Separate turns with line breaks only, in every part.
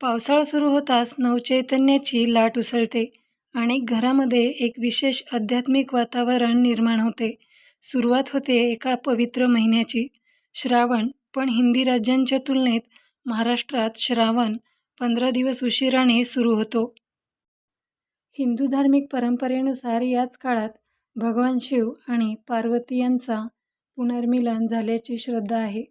पावसाळा सुरू होताच नवचैतन्याची लाट उसळते आणि घरामध्ये एक विशेष आध्यात्मिक वातावरण निर्माण होते. सुरुवात होते एका पवित्र महिन्याची, श्रावण. पण हिंदी राज्यांच्या तुलनेत महाराष्ट्रात श्रावण पंधरा दिवस उशिराने सुरू होतो. हिंदू धार्मिक परंपरेनुसार याच काळात भगवान शिव आणि पार्वती यांचा पुनर्मिलन झाल्याची श्रद्धा आहे.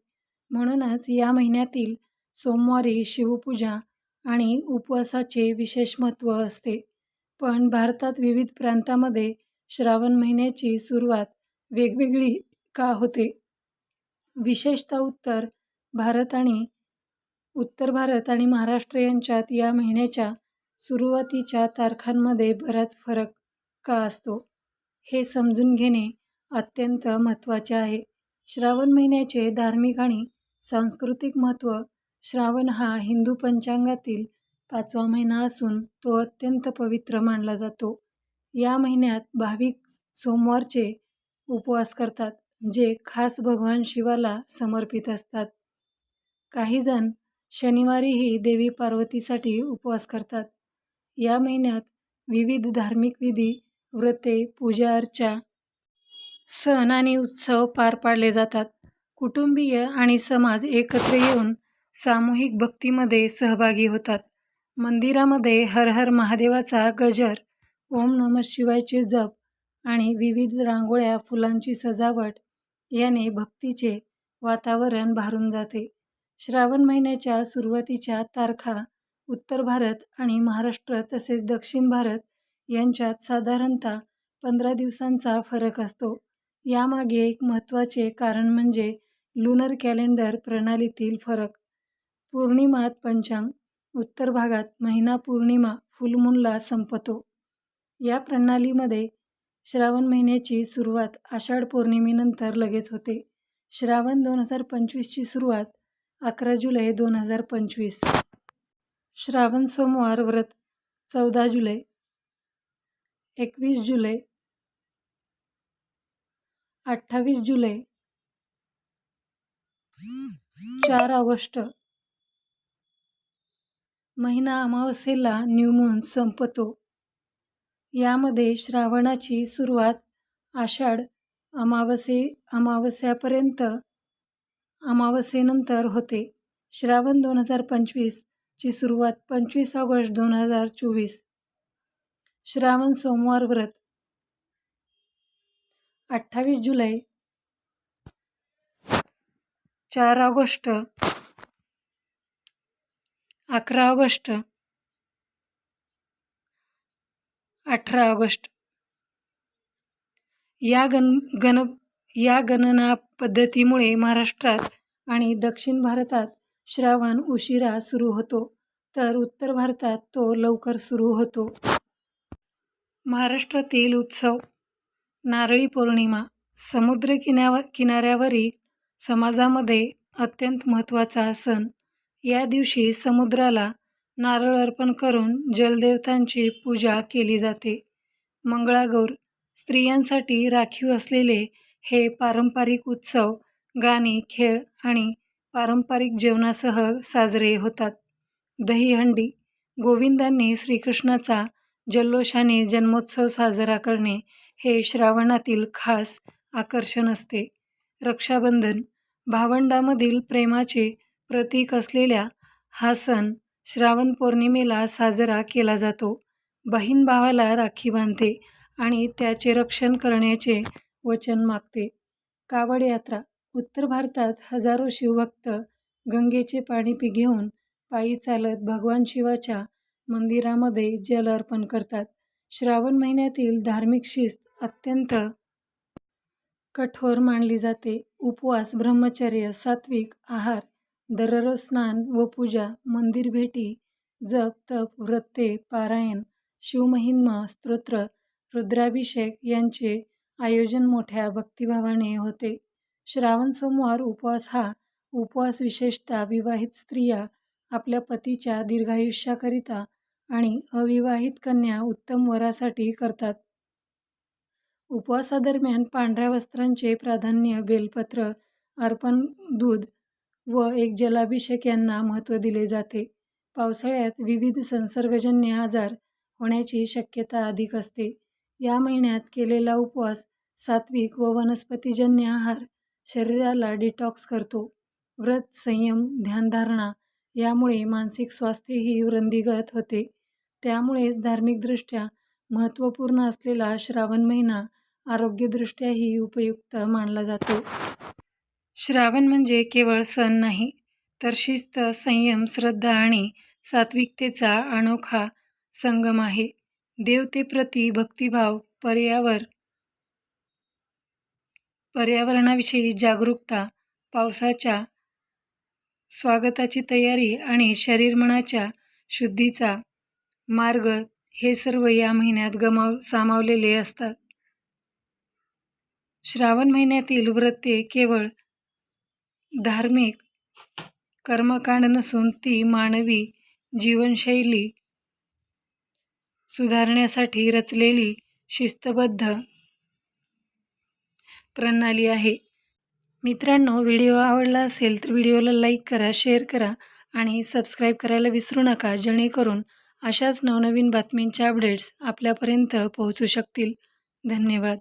म्हणूनच या महिन्यातील सोमवारी शिवपूजा आणि उपवासाचे विशेष महत्त्व असते. पण भारतात विविध प्रांतामध्ये श्रावण महिन्याची सुरुवात वेगवेगळी का होते? विशेषतः उत्तर भारत आणि उत्तर भारत आणि महाराष्ट्र यांच्यात या महिन्याच्या सुरुवातीच्या तारखांमध्ये बराच फरक का असतो, हे समजून घेणे अत्यंत महत्त्वाचे आहे. श्रावण महिन्याचे धार्मिक आणि सांस्कृतिक महत्त्व श्रावण हा हिंदू पंचांगातील पाचवा महिना असून तो अत्यंत पवित्र मानला जातो. या महिन्यात भाविक सोमवारचे उपवास करतात, जे खास भगवान शिवाला समर्पित असतात. काहीजण शनिवारीही देवी पार्वतीसाठी उपवास करतात. या महिन्यात विविध धार्मिक विधी, व्रते, पूजा-अर्चा, सण आणि उत्सव पार पाडले जातात. कुटुंबीय आणि समाज एकत्र येऊन सामूहिक भक्तीमध्ये सहभागी होतात. मंदिरामध्ये हर हर महादेवाचा गजर, ओम नमः शिवायचे जप आणि विविध रांगोळ्या, फुलांची सजावट याने भक्तीचे वातावरण भारून जाते. श्रावण महिन्याच्या सुरुवातीच्या तारखा उत्तर भारत आणि महाराष्ट्र तसेच दक्षिण भारत यांच्यात साधारणतः पंधरा दिवसांचा फरक असतो. यामागे एक महत्त्वाचे कारण म्हणजे लुनर कॅलेंडर प्रणालीतील फरक. पौर्णिमात पंचांग: उत्तर भागात महिना पौर्णिमा फुलमूनला संपतो. या प्रणालीमध्ये श्रावण महिन्याची सुरुवात आषाढ पौर्णिमेनंतर लगेच होते. श्रावण दोन हजार पंचवीसची सुरुवात अकरा जुलै दोन हजार पंचवीस. श्रावण सोमवार व्रत चौदा जुलै. एकवीस जुलै. अठ्ठावीस जुलै. चार ऑगस्ट. महिना अमावस्येला न्यूमून संपतो. यामध्ये श्रावणाची सुरुवात आषाढ अमावसे अमावस्यापर्यंत अमावस्येनंतर होते. श्रावण दोन हजार पंचवीस ची सुरुवात पंचवीस ऑगस्ट दोन हजार चोवीस. श्रावण सोमवार व्रत अठ्ठावीस जुलै. चार ऑगस्ट. अकरा ऑगस्ट. अठरा ऑगस्ट. या गण गण या गणना पद्धतीमुळे महाराष्ट्रात आणि दक्षिण भारतात श्रावण उशिरा सुरू होतो, तर उत्तर भारतात तो लवकर सुरू होतो. महाराष्ट्रातील उत्सव. नारळी पौर्णिमा. समुद्र किन्याव किनाऱ्यावरील समाजामध्ये अत्यंत महत्त्वाचा सण. या दिवशी समुद्राला नारळ अर्पण करून जलदेवतांची पूजा केली जाते. मंगळागौर. स्त्रियांसाठी राखीव असलेले हे पारंपरिक उत्सव गाणी, खेळ आणि पारंपरिक जेवणासह साजरे होतात. दहीहंडी. गोविंदांनी श्रीकृष्णाचा जल्लोषाने जन्मोत्सव साजरा करणे हे श्रावणातील खास आकर्षण असते. रक्षाबंधन. भावंडांमधील प्रेमाचे प्रतीक असलेल्या हा सण श्रावण पौर्णिमेला साजरा केला जातो. बहीण भावाला राखी बांधते आणि त्याचे रक्षण करण्याचे वचन मागते. कावड यात्रा. उत्तर भारतात हजारो शिवभक्त गंगेचे पाणी घेऊन पायी चालत भगवान शिवाच्या मंदिरामध्ये जल अर्पण करतात. श्रावण महिन्यातील धार्मिक शिस्त अत्यंत कठोर मानली जाते. उपवास, ब्रह्मचर्य, सात्विक आहार, दररोज स्नान व पूजा, मंदिर भेटी, जप, तप, व्रते, पारायण, शिवमहिन्मा स्तोत्र, रुद्राभिषेक यांचे आयोजन मोठ्या भक्तिभावाने होते. श्रावण सोमवार उपवास हा उपवास विशेषतः विवाहित स्त्रिया आपल्या पतीच्या दीर्घायुष्याकरिता आणि अविवाहित कन्या उत्तम वरासाठी करतात. उपवासादरम्यान पांढऱ्या वस्त्रांचे प्राधान्य, बेलपत्र अर्पण, दूध व एक जलाभिषेक यांना महत्त्व दिले जाते. पावसाळ्यात विविध संसर्गजन्य आजार होण्याची शक्यता अधिक असते. या महिन्यात केलेला उपवास, सात्विक व वनस्पतीजन्य आहार शरीराला डिटॉक्स करतो. व्रत, संयम, ध्यानधारणा यामुळे मानसिक स्वास्थ्यही वृंदीगत होते. त्यामुळेच धार्मिकदृष्ट्या महत्त्वपूर्ण असलेला श्रावण महिना आरोग्यदृष्ट्याही उपयुक्त मानला जातो. श्रावण म्हणजे केवळ सण नाही, तर शिस्त, संयम, श्रद्धा आणि सात्विकतेचा अनोखा संगम आहे. देवतेप्रती भक्तिभाव, पर्यावरणाविषयी जागरूकता, पावसाच्या स्वागताची तयारी आणि शरीर-मनाच्या शुद्धीचा मार्ग हे सर्व या महिन्यात गमाव सामावलेले असतात. श्रावण महिन्यातील व्रते केवळ धार्मिक कर्मकांड नसून ती मानवी जीवनशैली सुधारण्यासाठी रचलेली शिस्तबद्ध प्रणाली आहे. मित्रांनो, व्हिडिओ आवडला असेल तर व्हिडिओला लाईक करा, शेअर करा आणि सबस्क्राईब करायला विसरू नका, जेणेकरून अशाच नवनवीन बातमींच्या अपडेट्स आपल्यापर्यंत पोहोचू शकतील. धन्यवाद.